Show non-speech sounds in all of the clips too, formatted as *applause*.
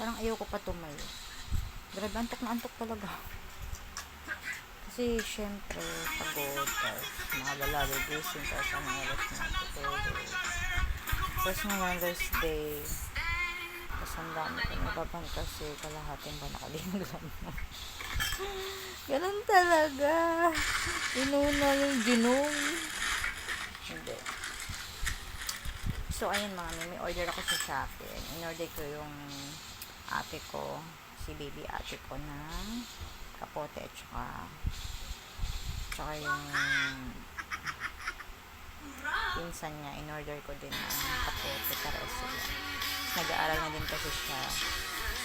Parang ayoko pa tumayo. Grabe, antok na antok talaga. Kasi, syempre, pagod. Tapos, maalala, gising. Tapos, ang mga oras na tutulog. Tapos, ngayon, rest day. Tapos, ang dami ko nababan kasi kalahating ba nakalimutan mo. Ganun talaga. Inuna yung ginong. Hindi. So, ayun mga may order ako sa Shopee. In-order ko yung ate ko, si baby ate ko ng kapote at saka tsaka yung pinsan niya, in-order ko din ng kapote para sila. Nag-aaral na din kasi siya.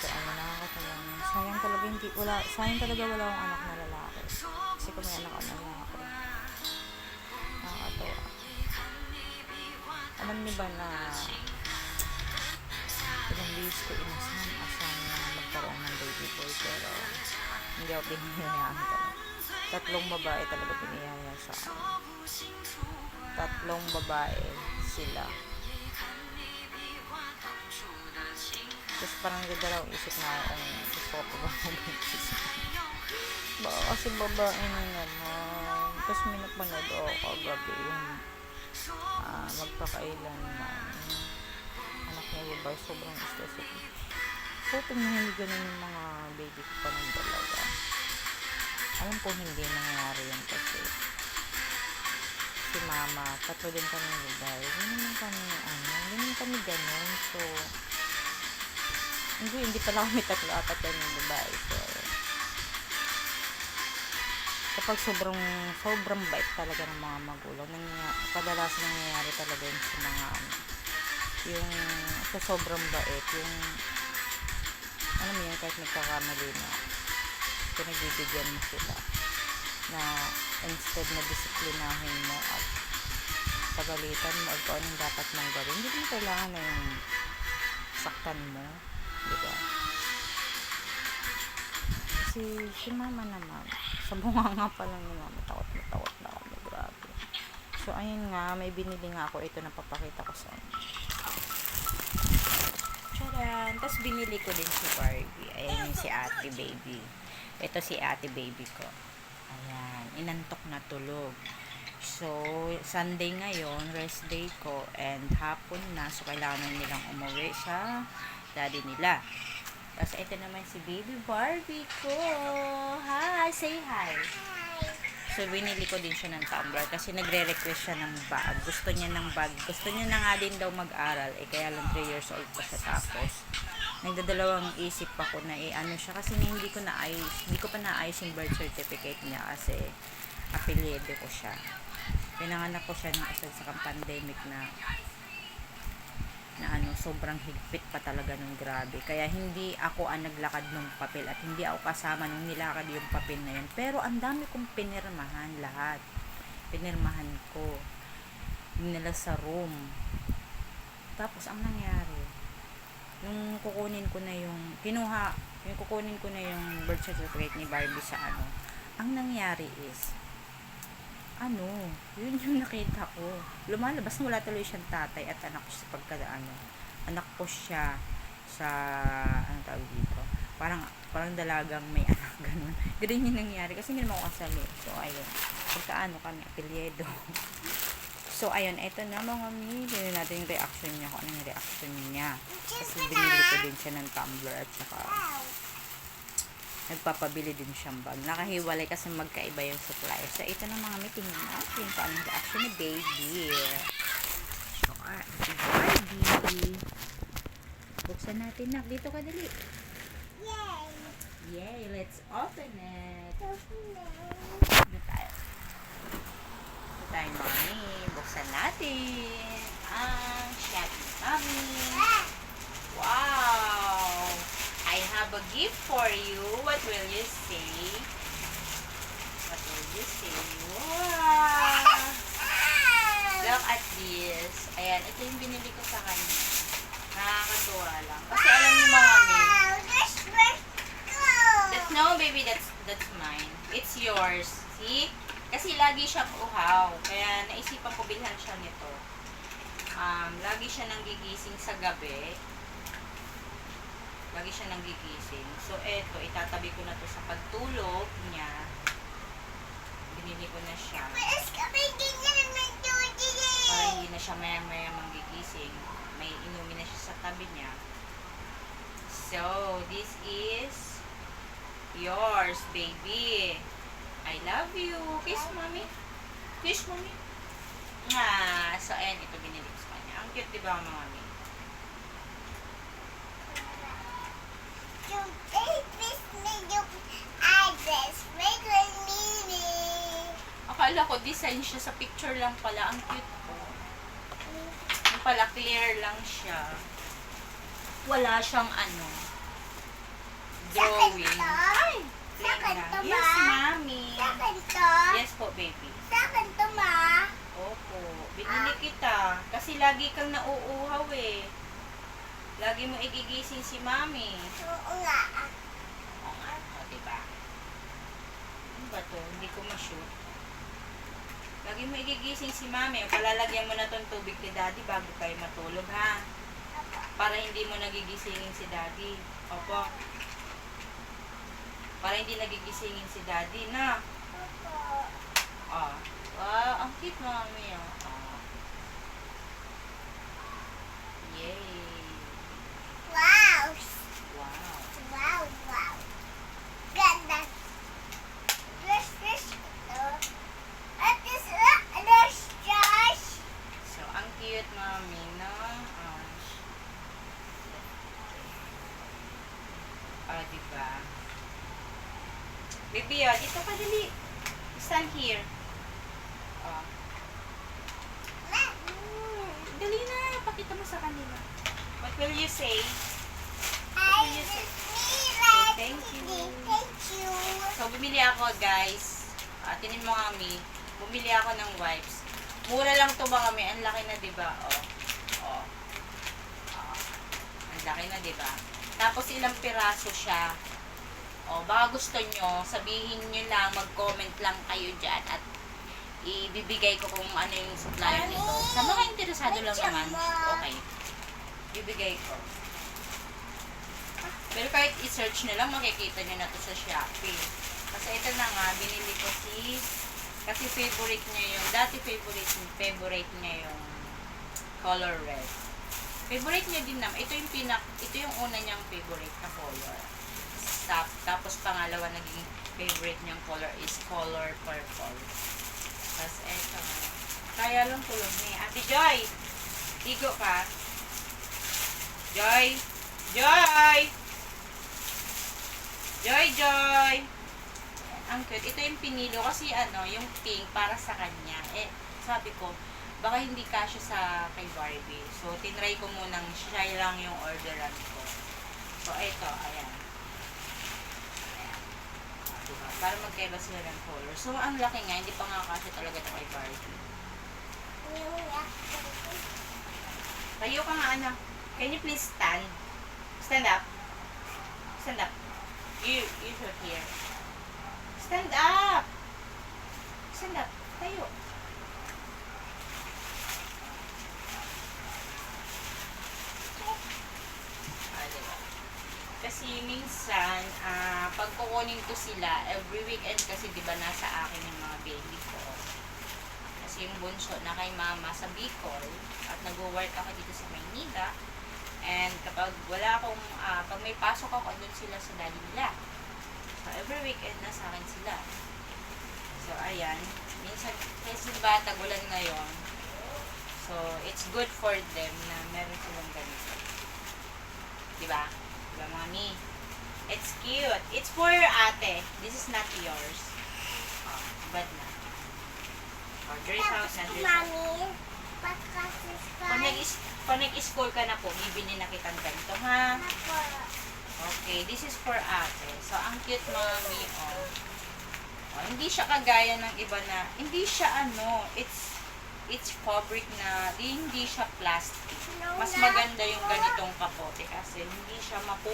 So, ano, nakakatawa niya. Sayang talaga, hindi, wala, sayang talaga wala akong anak na lalaki. Kasi kung may anak ako na lalaki. Nakakatawa. Alam niyo ba na days ko inasam asam na magkaroon ng baby boy pero hindi ako pinihayaan talaga. Tatlong babae talaga pinihaya sa akin. Tatlong babae sila. Tapos parang nagdadalawang isip na kung gusto ko pa ba mag-buntis. Baka kasi babae na naman. Tapos may napanood ako kagabi yung ah, magpakailan na babae sobrang stress ako. So, tingnan hindi ganun yung mga baby ko pa ng dalaga. Alam ko hindi nangyari yan kasi si mama, tatlo din kami ng babae. Hindi naman kami, ano, hindi kami ganun. So, hindi, hindi pala kami tatlo, apat lang yung babae. So, kapag sobrang sobrang bait talaga ng mga magulang nangyayari, kadalasan nangyayari talaga yun sa mga yung sa sobrang bait yung ano mo yun kahit nagkakamali na pinagbibigyan mo sila na instead na disiplinahin mo at pagalitan mo at kung anong dapat mong gawin hindi mo kailangan na yung saktan mo di ba? Kasi si mama naman sa bunga nga pa lang ni mama takot na takot na kami grabe. So ayun nga may binili nga ako ito na papakita ko sa inyo Charan! Tapos binili ko din si Barbie. Ayan yung si ate baby. Ito si ate baby ko. Ayan. Inantok na tulog. So, Sunday ngayon, rest day ko, and hapon na, so kailangan nilang umuwi sa daddy nila. Tapos ito naman si baby Barbie ko. Hi! Say hi! So, binili ko din siya ng tumbler kasi nagre-request siya ng bag. Gusto niya ng bag. Gusto niya na nga din daw mag-aral. Eh, kaya lang 3 years old pa siya tapos. Nagdadalawang isip ako na eh, ano siya. Kasi na hindi ko na ayos, hindi ko pa naayos yung birth certificate niya kasi apelyido ko siya. Pinanganak ko siya nung isa sa pandemic na na ano, sobrang higpit pa talaga nung grabe. Kaya hindi ako ang naglakad ng papel at hindi ako kasama nung nilakad yung papel na yun. Pero ang dami kong pinirmahan lahat. Pinirmahan ko. Nila sa room. Tapos ang nangyari, yung kukunin ko na yung, kinuha, yung kukunin ko na yung birth certificate ni Barbie sa ano, ang nangyari is, ano, yun yung nakita ko. Lumalabas na wala tuloy siyang tatay at anak ko sa pagka, ano, anak ko siya sa, ano tawag dito, parang, parang dalagang may anak, *laughs* ganun. Ganun yung nangyari, kasi hindi naman kasali. So, ayun, pagkaano kami, apelyedo. *laughs* so, ayun, eto na mga mi, tignan natin yung reaction niya, kung ano yung reaction niya. Kasi binili ko din siya ng tumbler at saka, nagpapabili din siyang bag. Nakahiwalay kasi magkaiba yung supplier. So, ito na mga meeting natin. Kung anong reaction ni baby. So, ah, si Barbie. Buksan natin na. Dito ka dali. Yay! Yay! Let's open it. Dito tayo. Dito tayo, mami. Buksan natin. Ang Shaggy Mami. Wow! I have a gift for you. What will you say? What will you say? Wow! Look at this. Ayan, ito yung binili ko sa kanya. Nakakatuwa lang. Kasi alam niyo mga mi, Wow, this was That, no, baby, that's that's mine. It's yours. See? Kasi lagi siyang uhaw. Kaya naisipan ko bilhan siya nito. Um, lagi siya nang gigising sa gabi. Lagi siya nanggigising. So, eto, itatabi ko na to sa pagtulog niya. Binili ko na siya. Para hindi na siya maya-maya manggigising. May inumin na siya sa tabi niya. So, this is yours, baby. I love you. Kiss, mommy. Kiss, mommy. Ah, so, ayan, ito binili ko sa kanya. Ang cute, di ba, mami? Yung baby's na yung address. Regular meaning. Akala ko design siya sa picture lang pala. Ang cute po. Yung pala, clear lang siya. Wala siyang ano, drawing. Ay! Plain lang. Yes, ma. mami. Yes po, baby. Sakan to, ma. Opo. Binili kita. Kasi lagi kang nauuhaw eh. Lagi mo igigising si mami. Oo nga. Oo nga. O, diba? Ano ba to? Hindi ko ma-shoot. Lagi mo igigising si mami. O, palalagyan mo na tong tubig ni daddy bago kayo matulog, ha? Para hindi mo nagigisingin si daddy. Opo. Para hindi nagigisingin si daddy, na. Opo. Ah. Wow, ang cute mami, ah. Ah. Yay. Wow. Wow. Wow, wow. Ganda. There's this ito. At this, uh, there's Josh. So, ang cute mami, no? Ah. Ah, diba? Baby, ah, dito ka dali. Stand here. Ah. Mm. Dali na, pakita mo sa kanila. What will you say? I you say? like thank you. Thank you. So, bumili ako, guys. Atinin mo kami. Bumili ako ng wipes. Mura lang to ba kami? Ang laki na, di ba? Oh. Oh. Oh. Ang laki na, di ba? Tapos, ilang piraso siya. Oh, baka gusto nyo, sabihin nyo lang, mag-comment lang kayo dyan at ibibigay ko kung ano yung supplier nito. Sa mga interesado lang naman, okay. Bibigay ko. Pero kahit i-search nyo lang, makikita nyo na to sa Shopee. Kasi ito na nga, binili ko si, kasi favorite niya yung, dati favorite, favorite niya yung color red. Favorite niya din naman, ito yung pinak, ito yung una niyang favorite na color. Tap, tapos pangalawa naging favorite niyang color is color purple. Tapos eto. Kaya lang tulog ni Ate Joy! Tigo ka. Joy! Joy! Joy, Joy! Ang cute. Ito yung pinilo kasi ano, yung pink para sa kanya. Eh, sabi ko, baka hindi kasya sa kay Barbie. So, tinry ko munang siya lang yung orderan ko. So, ayan. Ayan. Diba? Para magkaiba sila ng color. So, ang laki nga, hindi pa nga kasya talaga ito kay Barbie. Tayo ka nga, anak. Can you please stand? Stand up. Stand up. You, you here. Stand up. Stand up. Tayo. Ah, diba? Kasi minsan, ah, pag kukunin ko sila, every weekend kasi di ba nasa akin yung mga baby ko. Kasi yung bunso na kay mama sa Bicol at nag-work ako dito sa Maynila. And kapag wala akong, ah, pag may pasok ako, andun sila sa daddy nila. So, every weekend nasa akin sila. So, ayan. Minsan, kasi ba, tagulan ngayon. So, it's good for them na meron silang ganito. Diba? Diba, mami? It's cute. It's for your ate. This is not yours. Oh, bad na. Oh, dress out na, dress ka. Pag nag- pag nag-school ka na po, bibili na kitang ganito, ha? Okay, this is for ate. So, ang cute, mami, oh. oh. Hindi siya kagaya ng iba na, hindi siya ano, it's, it's fabric na, di, hindi siya plastic. Mas maganda yung ganitong kapote kasi hindi siya mapup